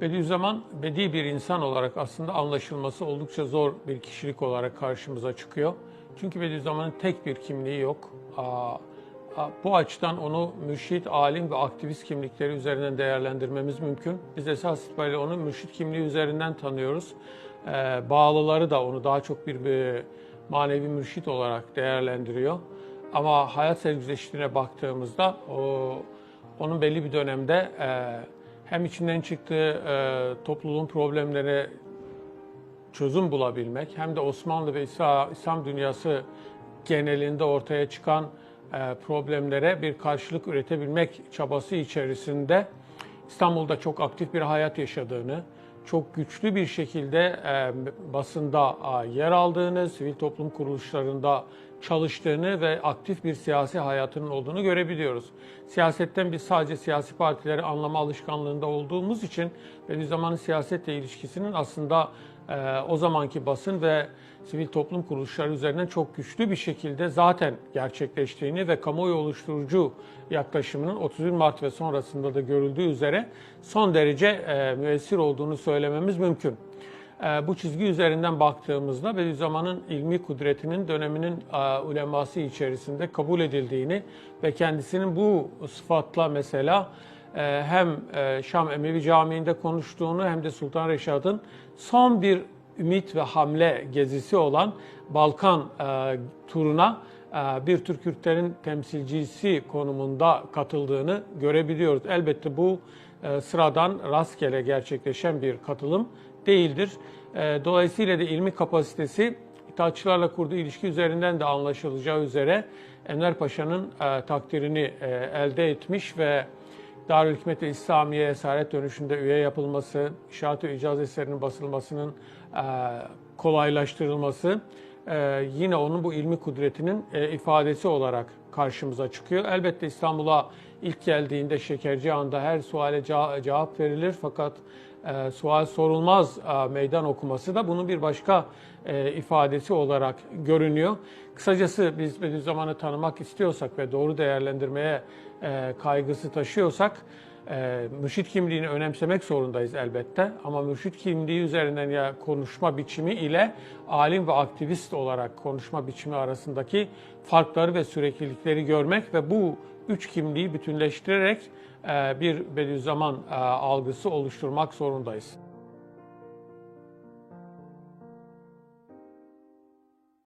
Bediüzzaman bedi bir insan olarak aslında anlaşılması oldukça zor bir kişilik olarak karşımıza çıkıyor. Çünkü Bediüzzaman'ın tek bir kimliği yok. Aa, Bu açıdan onu mürşit, alim ve aktivist kimlikleri üzerinden değerlendirmemiz mümkün. Biz esas itibariyle onu mürşit kimliği üzerinden tanıyoruz. Ee, Bağlıları da onu daha çok bir, bir manevi mürşit olarak değerlendiriyor. Ama hayat sergüzeştiğine baktığımızda o, onun belli bir dönemde e, hem içinden çıktığı e, topluluğun problemlerine çözüm bulabilmek hem de Osmanlı ve İsa- İslam dünyası genelinde ortaya çıkan e, problemlere bir karşılık üretebilmek çabası içerisinde İstanbul'da çok aktif bir hayat yaşadığını, çok güçlü bir şekilde e, basında e, yer aldığını, sivil toplum kuruluşlarında çalıştığını ve aktif bir siyasi hayatının olduğunu görebiliyoruz. Siyasetten biz sadece siyasi partileri anlama alışkanlığında olduğumuz için Bediüzzaman'ın siyasetle ilişkisinin aslında e, o zamanki basın ve sivil toplum kuruluşları üzerinden çok güçlü bir şekilde zaten gerçekleştiğini ve kamuoyu oluşturucu yaklaşımının 31 Mart ve sonrasında da görüldüğü üzere son derece e, müessir olduğunu söylememiz mümkün. E, Bu çizgi üzerinden baktığımızda Bediüzzaman'ın ilmi kudretinin döneminin e, uleması içerisinde kabul edildiğini ve kendisinin bu sıfatla mesela e, hem e, Şam Emevi Camii'nde konuştuğunu hem de Sultan Reşad'ın son bir ümit ve hamle gezisi olan Balkan turuna bir Türk Kürtlerin temsilcisi konumunda katıldığını görebiliyoruz. Elbette bu e, sıradan rastgele gerçekleşen bir katılım değildir. E, Dolayısıyla da ilmi kapasitesi İttihatçılarla kurduğu ilişki üzerinden de anlaşılacağı üzere Enver Paşa'nın e, takdirini elde etmiş ve Darülhikmet ve İslamiye Esaret Dönüşü'nde üye yapılması, İşaret ve İcaz eserinin basılmasının kolaylaştırılması e, yine onun bu ilmi kudretinin e, ifadesi olarak karşımıza çıkıyor. Elbette İstanbul'a ilk geldiğinde Şekerci Ağa'nda her suale cevap verilir fakat e, sual sorulmaz e, meydan okuması da bunun bir başka ifadesi olarak görünüyor. Kısacası biz Bediüzzaman'ı tanımak istiyorsak ve doğru değerlendirmeye kaygısı taşıyorsak e, mürşit kimliğini önemsemek zorundayız elbette. Ama mürşit kimliği üzerinden ya konuşma biçimi ile alim ve aktivist olarak konuşma biçimi arasındaki farkları ve süreklilikleri görmek ve bu üç kimliği bütünleştirerek e, bir Bediüzzaman e, algısı oluşturmak zorundayız.